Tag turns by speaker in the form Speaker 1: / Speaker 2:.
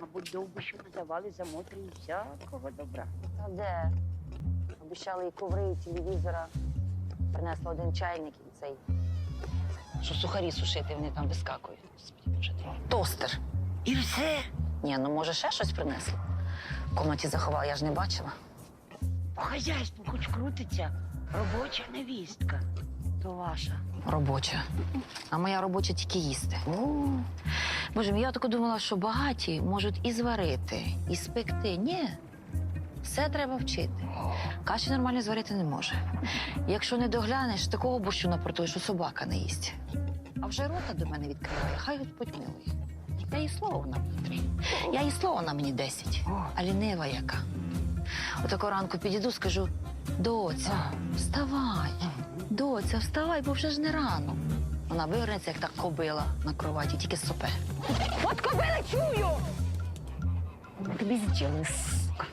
Speaker 1: Мабуть, довбищу надавали за мотрі всякого добра.
Speaker 2: Та де? Обіцяли і коври, і телевізора. Принесла один чайник і цей. Що сухарі сушити, вони там вискакують. Господи, боже. Тостер.
Speaker 1: І все.
Speaker 2: Ні, ну може ще щось принесли. В комнаті заховала, я ж не бачила.
Speaker 1: По хазяйству хоч крутиться. Робоча невістка. То ваша.
Speaker 2: Робоча. А моя робоча тільки їсти. Боже я так думала, що багаті можуть і зварити, і спекти. Ні. Все треба вчити. Каші нормально зварити не може. Якщо не доглянеш, такого борщу напортуєш, що собака не їсть. А вже рота до мене відкриває, хай Господь милує. Я їй слово вона три. Я їй слово вона мені десять. А лінива яка. Отако ранку підійду, скажу: доця, вставай, доця, вставай, бо вже ж не рано. Вона вивернеться, як та кобила на кроваті, тільки сопе. От кобила чую! Тобі сука.